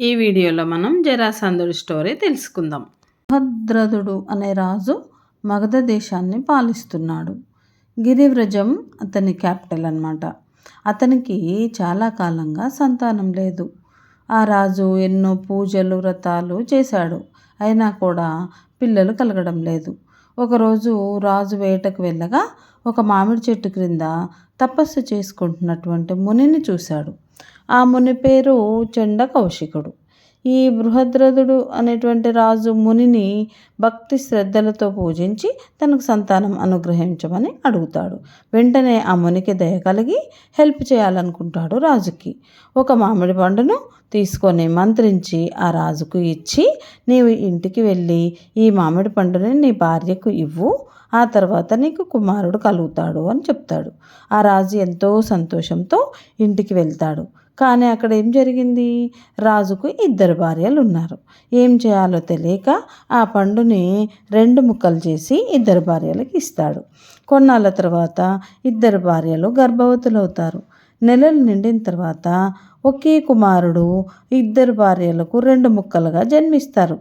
ఈ వీడియోలో మనం జరాసంధుడి స్టోరీ తెలుసుకుందాం. భద్రదుడు అనే రాజు మగధ దేశాన్ని పాలిస్తున్నాడు. గిరివ్రజం అతని క్యాపిటల్ అన్నమాట. అతనికి చాలా కాలంగా సంతానం లేదు. ఆ రాజు ఎన్నో పూజలు వ్రతాలు చేశాడు. అయినా కూడా పిల్లలు కలగడం లేదు. ఒకరోజు రాజు వేటకు వెళ్ళగా ఒక మామిడి చెట్టు క్రింద తపస్సు చేసుకుంటున్నటువంటి మునిని చూశాడు. ఆ ముని పేరు చెండ కౌశికుడు. ఈ బృహద్రథుడు అనేటువంటి రాజు మునిని భక్తి శ్రద్ధలతో పూజించి తనకు సంతానం అనుగ్రహించమని అడుగుతాడు. వెంటనే ఆ మునికి దయ కలిగి హెల్ప్ చేయాలనుకుంటాడు రాజుకి. ఒక మామిడి పండును తీసుకొని మంత్రించి ఆ రాజుకు ఇచ్చి నీవు ఇంటికి వెళ్ళి ఈ మామిడి పండుని నీ భార్యకు ఇవ్వు ఆ తర్వాత నీకు కుమారుడు కలుగుతాడు అని చెప్తాడు. ఆ రాజు ఎంతో సంతోషంతో ఇంటికి వెళ్తాడు. కానీ అక్కడ ఏం జరిగింది? రాజుకు ఇద్దరు భార్యలు ఉన్నారు ఏం చేయాలో తెలియక ఆ పండుని రెండు ముక్కలు చేసి ఇద్దరు భార్యలకు ఇస్తాడు. కొన్నాళ్ళ తర్వాత ఇద్దరు భార్యలు గర్భవతులవుతారు. నెలలు నిండిన తర్వాత ఒకే కుమారుడు ఇద్దరు భార్యలకు రెండు ముక్కలుగా జన్మిస్తారు.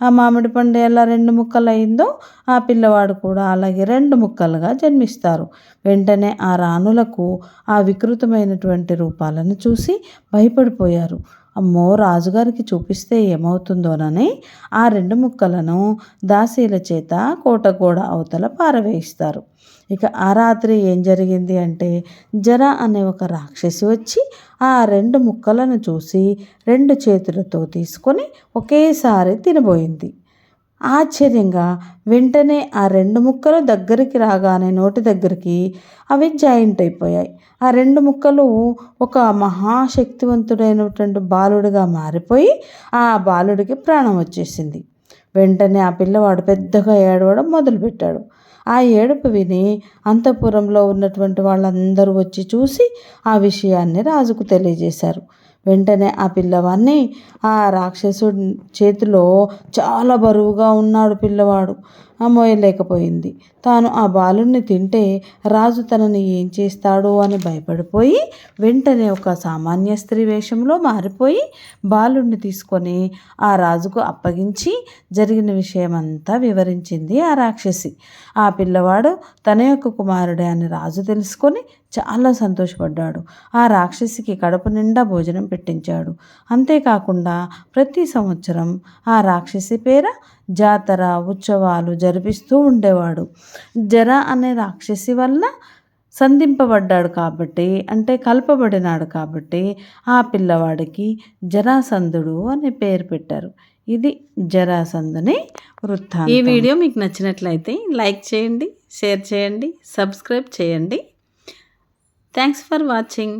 ఆ మామిడి పండు ఎలా రెండు ముక్కలు అయిందో ఆ పిల్లవాడు కూడా అలాగే రెండు ముక్కలుగా జన్మిస్తారు. వెంటనే ఆ రాణులకు ఆ వికృతమైనటువంటి రూపాలను చూసి భయపడిపోయారు. అమ్మో రాజుగారికి చూపిస్తే ఏమవుతుందోనని ఆ రెండు ముక్కలను దాసీల చేత కోటగోడ అవతల పారవేయిస్తారు. ఇక ఆ రాత్రి ఏం జరిగింది అంటే జర అనే ఒక రాక్షసి వచ్చి ఆ రెండు ముక్కలను చూసి రెండు చేతులతో తీసుకొని ఒకేసారి తినబోయింది. ఆశ్చర్యంగా వెంటనే ఆ రెండు ముక్కలు దగ్గరికి రాగానే నోటి దగ్గరికి అవి జాయింట్ అయిపోయాయి. ఆ రెండు ముక్కలు ఒక మహాశక్తివంతుడైనటువంటి బాలుడిగా మారిపోయి ఆ బాలుడికి ప్రాణం వచ్చేసింది. వెంటనే ఆ పిల్లవాడు పెద్దగా ఏడవడం మొదలుపెట్టాడు. ఆ ఏడుపు విని అంతఃపురంలో ఉన్నటువంటి వాళ్ళందరూ వచ్చి చూసి ఆ విషయాన్ని రాజుకు తెలియజేశారు. వెంటనే ఆ పిల్లవాడిని ఆ రాక్షసుడి చేతిలో చాలా బరువుగా ఉన్నాడు పిల్లవాడు. మోయలేకపోయింది తాను ఆ బాలుని తింటే రాజు తనని ఏం చేస్తాడో అని భయపడిపోయి వెంటనే ఒక సామాన్య స్త్రీ వేషంలో మారిపోయి బాలుణ్ణి తీసుకొని ఆ రాజుకు అప్పగించి జరిగిన విషయం అంతా వివరించింది ఆ రాక్షసి. ఆ పిల్లవాడు తన యొక్క కుమారుడే అని రాజు తెలుసుకొని చాలా సంతోషపడ్డాడు. ఆ రాక్షసికి కడుపు నిండా భోజనం పెట్టించాడు. అంతేకాకుండా ప్రతి సంవత్సరం ఆ రాక్షసి పేర జాతర ఉత్సవాలు జరిపిస్తూ ఉండేవాడు. జర అనే రాక్షసి వల్ల సంధింపబడ్డాడు కాబట్టి అంటే కలపబడినాడు కాబట్టి ఆ పిల్లవాడికి జరాసంధుడు అనే పేరు పెట్టారు. ఇది జరాసంధుని వృత్తాంతం. ఈ వీడియో మీకు నచ్చినట్లయితే లైక్ చేయండి షేర్ చేయండి సబ్స్క్రైబ్ చేయండి. Thanks for watching